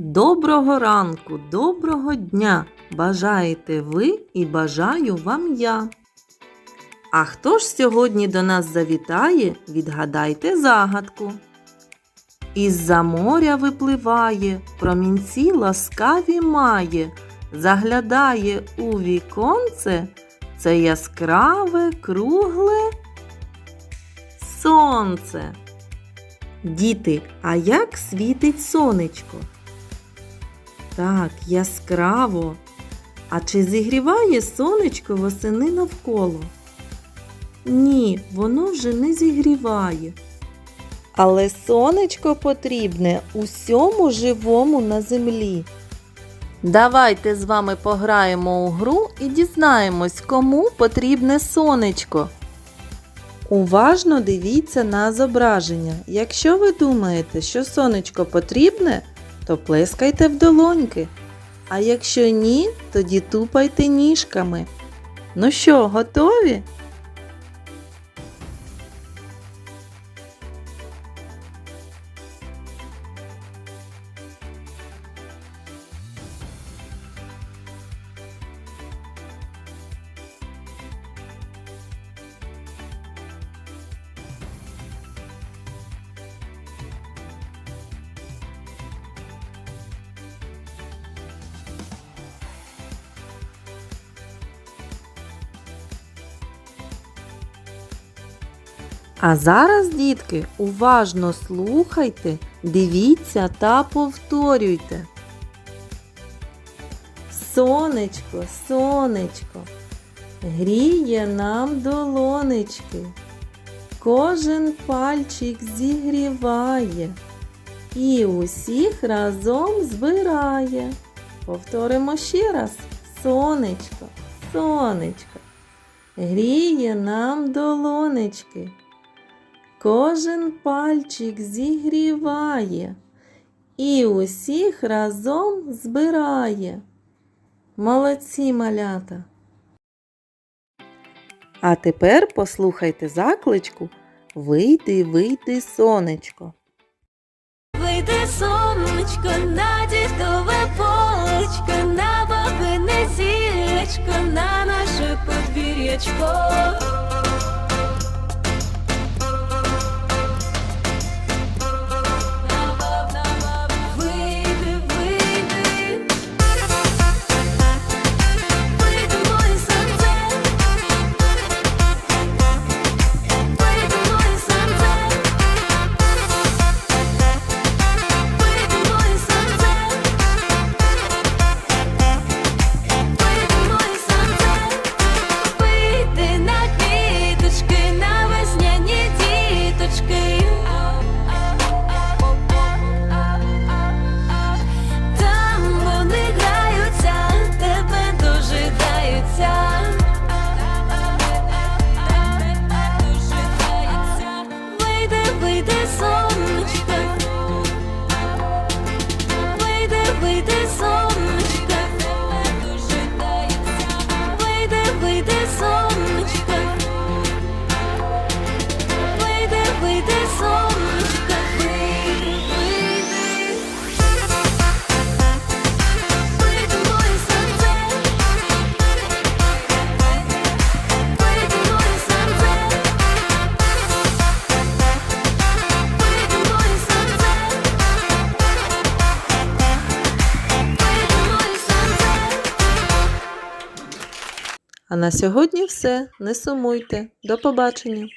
Доброго ранку, доброго дня! Бажаєте ви і бажаю вам я. А хто ж сьогодні до нас завітає, відгадайте загадку. Із-за моря випливає, промінці ласкаві має, заглядає у віконце, це яскраве, кругле сонце. Діти, а як світить сонечко? Так, яскраво. А чи зігріває сонечко восени навколо? Ні, воно вже не зігріває. Але сонечко потрібне усьому живому на землі. Давайте з вами пограємо у гру і дізнаємось, кому потрібне сонечко. Уважно дивіться на зображення. Якщо ви думаєте, що сонечко потрібне, то плескайте в долоньки. А якщо ні, тоді тупайте ніжками. Ну що, готові? А зараз, дітки, уважно слухайте, дивіться та повторюйте. Сонечко, сонечко, гріє нам долонечки, кожен пальчик зігріває і усіх разом збирає. Повторимо ще раз. Сонечко, сонечко, гріє нам долонечки. Кожен пальчик зігріває і усіх разом збирає. Молодці малята. А тепер послухайте закличку Вийди, вийди, сонечко. Вийди сонечко на дідове полечко, на бабине зілечко, на наше подвір'ячко. А на сьогодні все. Не сумуйте. До побачення!